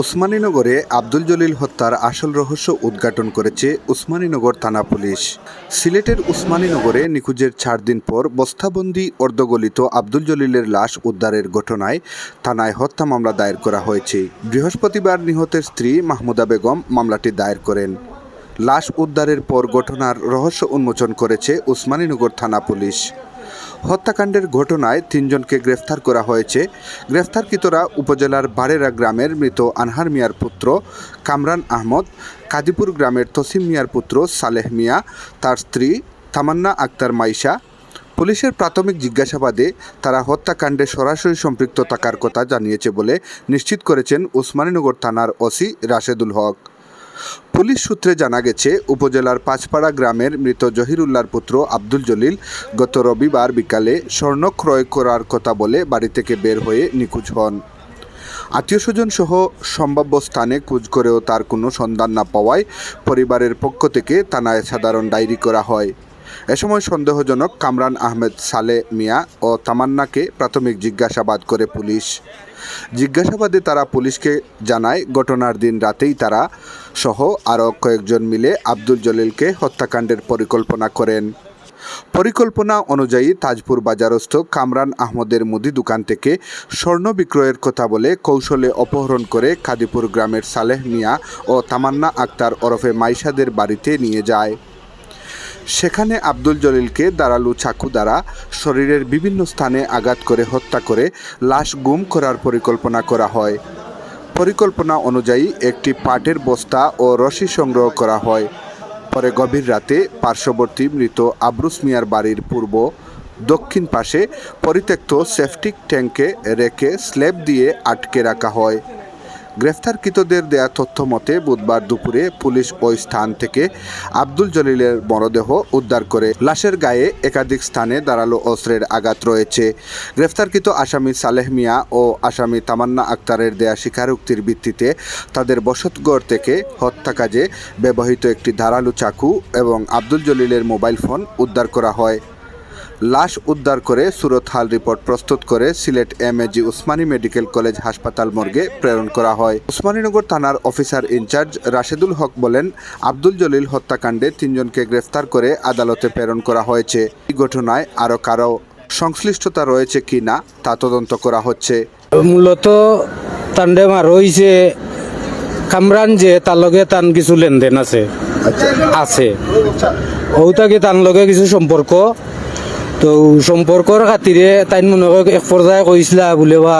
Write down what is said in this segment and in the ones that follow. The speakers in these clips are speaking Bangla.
উসমানীনগরে আব্দুল জলিল হত্যার আসল রহস্য উদ্ঘাটন করেছে উসমানীনগর থানা পুলিশ। সিলেটের উসমানীনগরে নিখোঁজের চার দিন পর বস্তাবন্দি অর্ধগলিত আব্দুল জলিলের লাশ উদ্ধারের ঘটনায় থানায় হত্যা মামলা দায়ের করা হয়েছে। বৃহস্পতিবার নিহতের স্ত্রী মাহমুদা বেগম মামলাটি দায়ের করেন। লাশ উদ্ধারের পর ঘটনার রহস্য উন্মোচন করেছে উসমানীনগর থানা পুলিশ। হত্যাকাণ্ডের ঘটনায় তিনজনকে গ্রেফতার করা হয়েছে। গ্রেফতারকৃতরা উপজেলার বারেরা গ্রামের মৃত আনহার মিয়ার পুত্র কামরান আহমদ কাদিপুর গ্রামের তসিম মিয়ার পুত্র সালেহ মিয়া, তার স্ত্রী তামান্না আক্তার মাইশা। পুলিশের প্রাথমিক জিজ্ঞাসাবাদে তারা হত্যাকাণ্ডে সরাসরি সম্পৃক্ত থাকার কথা জানিয়েছে বলে নিশ্চিত করেছেন উসমানীনগর থানার ওসি রাশেদুল হক। পুলিশ সূত্রে জানা গেছে, উপজেলার পাঁচপাড়া গ্রামের মৃত জহিরুল্লাহর পুত্র আব্দুল জলিল গত রবিবার বিকালে স্বর্ণ ক্রয় করার কথা বলে বাড়ি থেকে বের হয়ে নিখোঁজ হন। আত্মীয় স্বজন সহ সম্ভাব্য স্থানে খোঁজ করেও তার কোনো সন্ধান না পাওয়ায় পরিবারের পক্ষ থেকে থানায় সাধারণ ডায়েরি করা হয়। এ সময় সন্দেহজনক কামরান আহমেদ সালে মিয়া ও তামান্নাকে প্রাথমিক জিজ্ঞাসাবাদ করে পুলিশ। জিজ্ঞাসাবাদে তারা পুলিশকে জানায়, ঘটনার দিন রাতেই তারা সহ আরও কয়েকজন মিলে আব্দুল জলিলকে হত্যাকাণ্ডের পরিকল্পনা করেন। পরিকল্পনা অনুযায়ী তাজপুর বাজারস্থ কামরান আহমদের মুদি দোকান থেকে স্বর্ণ বিক্রয়ের কথা বলে কৌশলে অপহরণ করে খাদিপুর গ্রামের সালেহ মিয়া ও তামান্না আক্তার ওরফে মাইশাদের বাড়িতে নিয়ে যায়। সেখানে আব্দুল জলিলকে দাঁড়ালু চাকু দ্বারা শরীরের বিভিন্ন স্থানে আঘাত করে হত্যা করে লাশ গুম করার পরিকল্পনা করা হয়। পরিকল্পনা অনুযায়ী একটি পাটের বস্তা ও রশি সংগ্রহ করা হয়। পরে গভীর রাতে পার্শ্ববর্তী মৃত আবরুস মিয়ার বাড়ির পূর্ব দক্ষিণ পাশে পরিত্যক্ত সেফটিক ট্যাঙ্কে রেখে স্ল্যাব দিয়ে আটকে রাখা হয়। গ্রেফতারকৃতদের দেয়া তথ্য মতে, বুধবার দুপুরে পুলিশ ওই স্থান থেকে আব্দুল জলিলের মরদেহ উদ্ধার করে লাশের গায়ে একাধিক স্থানে দাঁড়াল অস্ত্রের আঘাত রয়েছে। গ্রেফতারকৃত আসামি সালেহ মিয়া ও আসামি তামান্না আক্তারের দেয়া স্বীকারোক্তির ভিত্তিতে তাদের বসতগড় থেকে হত্যা কাজে ব্যবহৃত একটি ধারালো চাকু এবং আব্দুল জলিলের মোবাইল ফোন উদ্ধার করা হয়। লাশ উদ্ধার করে সুরত হাল রিপোর্ট প্রস্তুত করে Sylhet M A G Osmani medical college হাসপাতাল মর্গে প্রেরণ করা হয়। উসমানীনগর থানার অফিসার ইনচার্জ রাশেদুল হক বলেন আব্দুল জলিল হত্যাকাণ্ডে তিনজনকে গ্রেফতার করে আদালতে প্রেরণ করা হয়েছে। এই ঘটনায় আরও কারও সংশ্লিষ্টতা রয়েছে কি না তা তদন্ত করা হচ্ছে। মূলত তান্ডে মার হইছে কামরান যে তার লগে তান কিছু লেনদেন আছে। আছে। ওটাকে তার লগে কিছু সম্পর্ক তো সম্পর্কর খাতিরে তাই মনে হয় এক পর্যায়ে কৈছিলা বোলে বা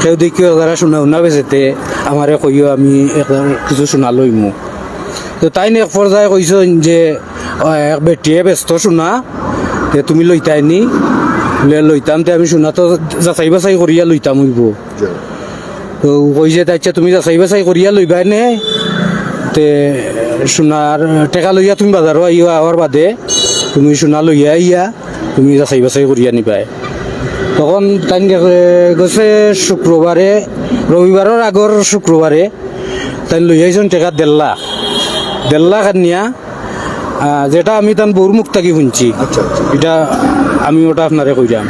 কেউ দেখি যারা শুনা শুনা বেচেতে আমারে কইও আমি কিছু শুনা লইমু তো তাই এক পর্যায়ে কইছেন যে এক বেটিয়ে ব্যস্ত শুনা, তে তুমি লইতাই নি বোলে লইতাম তে, আমি শুনা তো যাচাই বাছাই করিয়া লইতাম হইব তো কইছে তাইছে তুমি যাচাই বাছাই করিয়া লইবাই নে? তে সোনার টেকা লইয়া তুমি বাজারও আইয়া আওয়ার বাদে, তুমি সোনা লইয়া আইয়া। তুমি যাচাই বাছাই করিয়া নিবাই তখন তাই গেছে শুক্রবারে রবিবারের আগর শুক্রবারে তাই লই আইছেন টেকা দেড় লাখ। দেড় লাখ নিয়া যেটা আমি তান বউর মুখ থাকি শুনছি। এটা আমি ওটা আপনারে কইরাম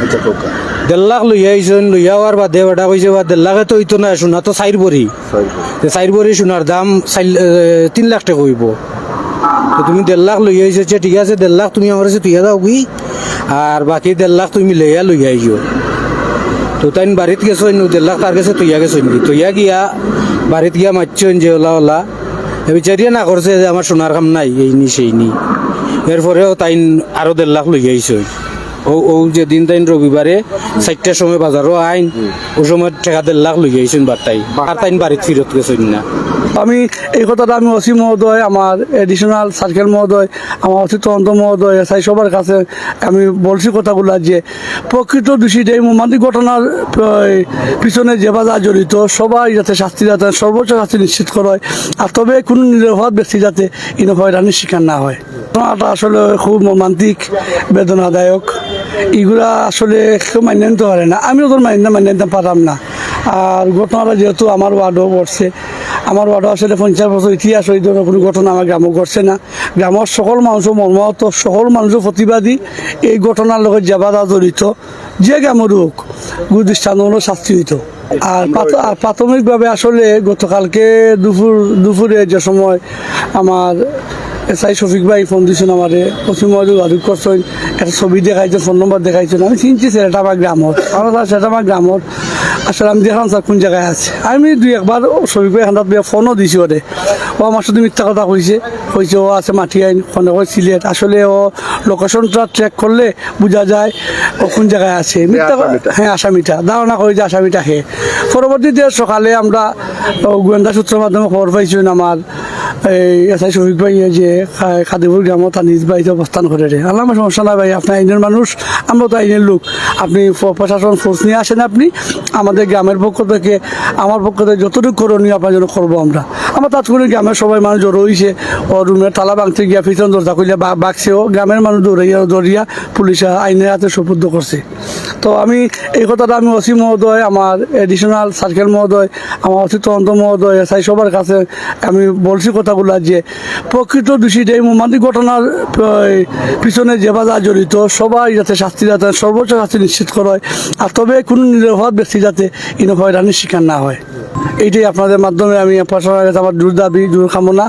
দেড় লাখ লইয়া আইছেন লইয়া হওয়ার বাদে ওটা কইছে বা দেড় লাখে তো হইতো না সোনা তো চাইর বড়ি চাইর বড়ি সোনার দাম তিন লাখ টাকা হইব। তুমি দেড় লাখ লইয়া আইছে আচ্ছা, ঠিক আছে দেড় লাখ তুমি আমার কাছে তুইয়া দাও কি আর বাকি দেড় লাখ তুমি লইয়া লইয়া আইও। তো তাই বাড়িত গেছেন দেড় লাখ তার কাছে তুইয়া গেছেন কি তুইয়া গিয়া বাড়িত গিয়া মারছেন যে ওলা ওলা। বিচারিয়া না করছে যে আমার সোনার কাম নাই, এই নি সেই নি। এরপরেও তাই আরও দেড় লাখ লইয়া আইছে ও ও যে দিন তাইন রবিবারে চারটার সময় বাজারও আইন, ও সময় টাকা দেড় লাখ লইয়া আইছেন বার্তাই আর তাইন বাড়িত ফিরত গেছেন না। আমি এই কথাটা আমি অসি মহোদয়, আমার এডিশনাল সার্কেল মহোদয়, আমার অসি তদন্ত মহোদয় এসআই সবার কাছে আমি বলছি কথাগুলো যে প্রকৃত দোষীদের এই মর্মান্তিক ঘটনার পিছনে যে বাজা জড়িত, সবাই যাতে শাস্তি, যাতে সর্বোচ্চ শাস্তি নিশ্চিত করা হয় আর তবে কোনো নিরপরাধ ব্যক্তি যাতে ইনো হয়রানির শিকার না হয়। ঘটনাটা আসলে খুব মর্মান্তিক, বেদনাদায়ক। এগুলা আসলে কেউ মান্য নিতে পারে না। আমিও তোর মান্য মান্য নিতে পারলাম না। আর ঘটনাটা যেহেতু আমার ওয়ার্ডও পড়ছে আমার ওয়ার্ডও আসলে পঞ্চাশ বছর ইতিহাস ওই ধরনের কোনো ঘটনা আমার গ্রামও ঘটছে না। গ্রামের সকল মানুষও মর্মাহত সকল মানুষও প্রতিবাদী এই ঘটনার লগত যে বাধা জড়িত। যে গ্রামের হোক গুদৃষ্টান্তমূলক শাস্তি হইত আর প্রাথমিকভাবে আসলে গতকালকে দুপুর দুপুরে যে সময় আমার এসআই শফিক ভাই ফোন দিয়েছেন আমারে পশ্চিম যোগাযোগ করছেন একটা ছবি দেখাইছে ফোন নম্বর দেখাইছেন আমি চিনছি সেটা আমার গ্রামত আমার সেটা আমার গ্রামত আসলে আমি দেখালাম স্যার কোন জায়গায় আছে। আমি দুই একবার ভাই হান্দাত ফোনও দিছি ওরে। ও আমার সাথে মিথ্যা কথা কইছে। কইছে ও আছে মাটি আইন ফোনে কই সিলেট। আসলে ও লোকেশনটা ট্র্যাক করলে বোঝা যায় ও কোন জায়গায় আছে। মিথ্যা। হ্যাঁ আসামিটা। ধারণা করি যে আসামিটা হে। পরবর্তীতে সকালে আমরা গোয়েন্দা সূত্রের মাধ্যমে খবর পাইছি আমার এই এসআই শফিক ভাই যে কাদিপুর গ্রামত নিজ বাড়িতে অবস্থান করে রে। আল্লাহ সমস্যা নাই ভাই, আপনি আইনের মানুষ, আমরা তো আইনের লোক। আপনি প্রশাসন ফোর্স নিয়ে আসেন আপনি, আমাদের গ্রামের পক্ষ থেকে, আমার পক্ষ থেকে যতটুকু করণীয় আপনার জন্য করব আমরা। আমার তাৎক্ষণিক গ্রামের সবাই মানুষ জড়ো হয়েছে ও রুমের তালা ভাঙতে গিয়া পিছন দরজা খুলে বাগছেও গ্রামের মানুষ দৌড়াইয়া দৌড়িয়া পুলিশ আইনের হাতে সুপুদ্ধ করছে। তো আমি এই কথাটা আমি ওসি মহোদয়, আমার এডিশনাল সার্কেল মহোদয়, আমার অসি তদন্ত মহোদয়, এসআই সবার কাছে আমি বলছি কথাগুলো যে, প্রকৃত দোষীদের এই মর্মান্তিক ঘটনার পিছনে যে বাধা জড়িত, সবাই যাতে শাস্তি যাতে সর্বোচ্চ শাস্তি নিশ্চিত করা হয়। আর তবে কোনো নিরপরাধ ব্যক্তি যাতে ইনো হয়রানির শিকার না হয়। এইটাই আপনাদের মাধ্যমে আমি কাছে আমার জোর দাবি জোর কামনা